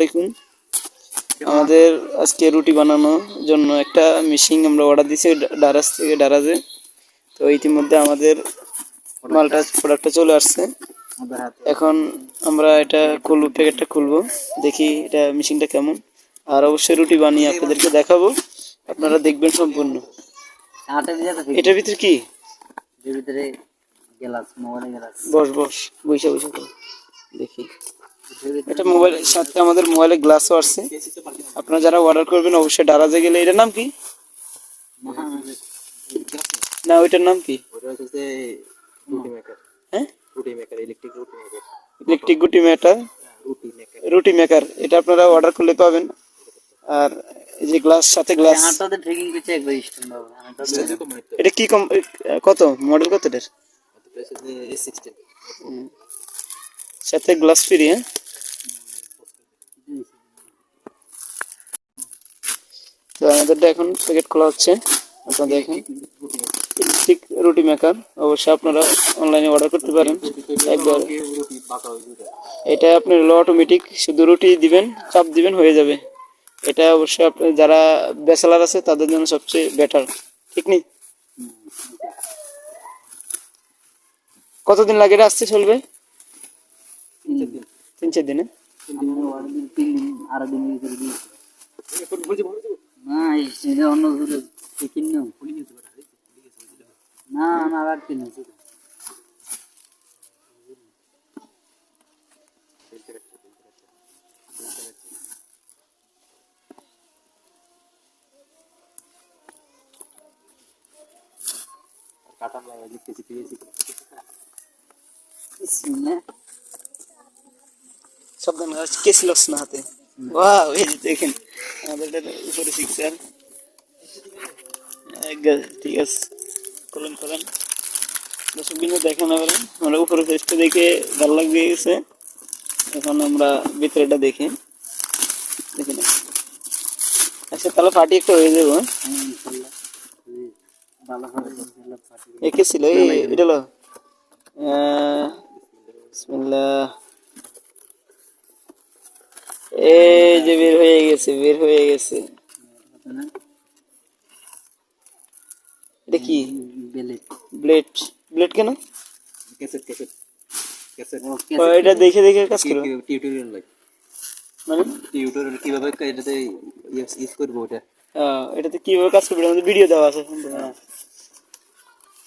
আলাইকুম আমাদের আজকে রুটি বানানোর জন্য একটা মেশিন আমরা অর্ডার দিয়েছি ডারাজ থেকে ডারাজে। তো ইতিমধ্যে আমাদের মালটা প্রোডাক্টটা চলে আসছে। এখন আমরা এটা খুলবো প্যাকেটটা খুলবো। দেখি এটা মেশিনটা কেমন। আর অবশ্যই রুটি বানিয়ে আপনাদেরকে দেখাবো। আপনারা দেখবেন সম্পূর্ণ। এটার ভিতরে কি? ভিতরে গ্লাস মোবাইলে গ্লাস। বস বস। বৈশা বৈশা দেখি। এটা মোবাইল সাথে আমাদের মোবাইলে গ্লাসও আসছে আপনারা যারা অর্ডার করবেন অবশ্যই ডারাজে গেলে এটার নাম কি? না ওইটার নাম কি? হ্যাঁ? ইলেকট্রিক ইলেকট্রিক গুটি মেটার রুটি মেকার রুটি মেকার এটা আপনারা অর্ডার করলে পাবেন। আর এই যে গ্লাস সাথে গ্লাস তো এটা কি কম কত? মডেল কত এটার প্রাইস হচ্ছে এস সিক্সটিন সাথে গ্লাস ফ্রি তো আমাদেরটা এখন প্যাকেট খোলা হচ্ছে। আপনারা দেখেন, ঠিক রুটি মেকার অবশ্যই আপনারা অনলাইনে অর্ডার করতে পারেন। একবার। এটা আপনি হলো অটোমেটিক শুধু রুটি দিবেন, চাপ দিবেন, হয়ে যাবে। এটা অবশ্যই আপনি, যারা ব্যাচেলার আছে, তাদের জন্য সবচেয়ে বেটার ঠিক নেই? কতদিন লাগে, এটা আসতে চলবে? তিন চার দিনে তিন আরও না অন্য না না আর কিনে কাটাম লাগে লিখতেছি বিসমিল্লাহ সাবধান কেসি লস না হাতে? ওয়াও, এই দেখেন, আমাদের উপরে সিক্সার ঠিক আছে, কলম করেন দর্শক বিন্দু দেখেন আবার, আমরা উপরে ফেসটা দেখে ভালো লাগবে গেছে এখন আমরা ভিতরেটা দেখি। দেখি না। আচ্ছা তাহলে ফাটি একটা হয়ে যাব হ্যাঁ? ইনশাআল্লাহ ভালো হবে ইনশাআল্লাহ ফাটি এ কে ছিল এটা এই যে বের হয়ে গেছে বের হয়ে গেছে। এটা ব্লেড। ব্লেড। কেন? Cassette cassette. ক্যাসেট। এটা দেখে দেখে কাজ করো। টিউটোরিয়াল লাগে মানে? টিউটোরিয়াল কীভাবে এটাতে ইউজ করব ওটা? এটাতে কীভাবে কাজ করবে? আমাদের ভিডিও দেওয়া আছে। হ্যাঁ।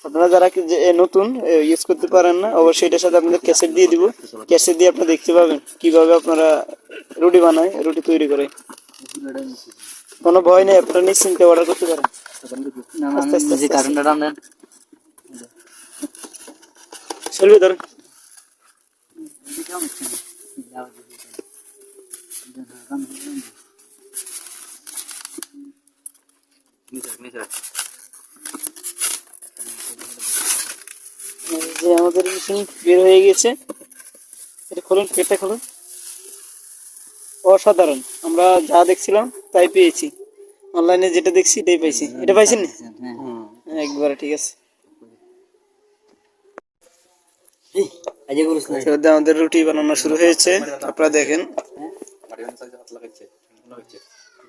আপনারা যারা যে- নতুন ইউজ করতে পারেন না, অবশ্যই এটার সাথে আপনাদের ক্যাসেট দিয়ে দিব। ক্যাসেট দিয়ে আপনারা দেখতে পাবেন কীভাবে আপনারা রুটি বানায়, রুটি তৈরি করে। কোনো ভয় নেই, আপনারা নিশ্চিন্তে অর্ডার করতে পারেন। চলবে ধরেন নিচে নিচে এই যে আমাদের মেশিন বের হয়ে গেছে। এটা খুলুন পেটটা খুলুন। অসাধারণ। আমরা যা দেখছিলাম তাই পেয়েছি। অনলাইনে যেটা দেখছি এটাই পাইছি। এটা পাইছেন না? হ্যাঁ। একবারে ঠিক আছে। আমাদের রুটি বানানো শুরু হয়েছে। আপনারা দেখেন।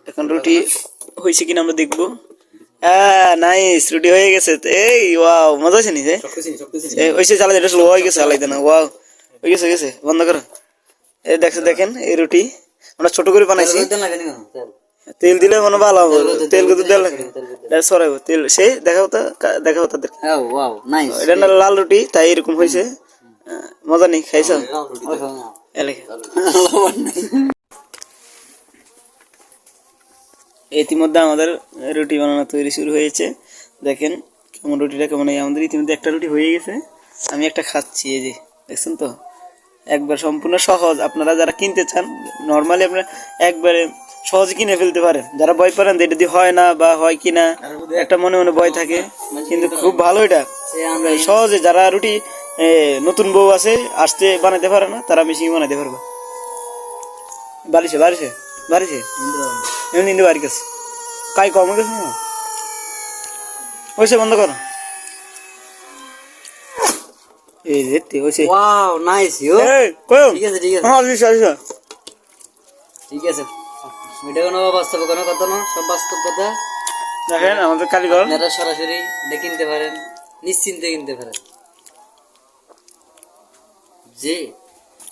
এখন রুটি হয়েছে কিনা আমরা দেখব। নাইস রুটি হয়ে গেছে। এই ওয়াও মজা আছে নি ওইসে চালাই এটা হয়ে গেছে চালাইতে না ওয়াও হয়ে গেছে গেছে বন্ধ করো। এই দেখছে দেখেন এই রুটি আমরা ছোট করে বানাইছি। তেল দিলে মনে ভালো হবে। তেল কিন্তু দেওয়া লাগে সরাইবো তেল সেই দেখাও তো দেখাও তাদের। হ্যাঁ ওয়াও এটা না লাল রুটি তাই এরকম হয়েছে। মজা নেই খাইছো? এলাকা ইতিমধ্যে আমাদের রুটি বানানো তৈরি শুরু হয়েছে। দেখেন কেমন রুটিটা কেমন হয় আমাদের ইতিমধ্যে একটা রুটি হয়ে গেছে। আমি একটা খাচ্ছি, এই যে, দেখছেন তো? একবার সম্পূর্ণ সহজ। আপনারা যারা কিনতে চান নর্মালি আপনারা একবারে সহজে কিনে ফেলতে পারেন। যারা ভয় পারেন এটা দিয়ে হয় না বা হয় কি না একটা মনে মনে ভয় থাকে। কিন্তু খুব ভালো এটা। সহজে যারা রুটি নতুন বউ আছে, আসতে বানাতে পারে না, তারা মেশিন বানাতে পারবে। বাড়িছে বাড়িছে বাড়িছে এমনি নিন্দে বাড়ি গেছে কাই কমে গেছে না? ওইসে বন্ধ করো। এই রেতে ওইসে ওয়াও নাইস ইউ এই কয়ো ঠিক আছে ঠিক আছে। হ্যাঁ আলিশা আলিশা ঠিক আছে। এটা কোনো বাস্তব কোনো কথা না সব বাস্তব কথা। দেখেন আমাদের কারিগর। আপনারা সরাসরি দেখে কিনতে পারেন নিশ্চিন্তে কিনতে পারেন। জি।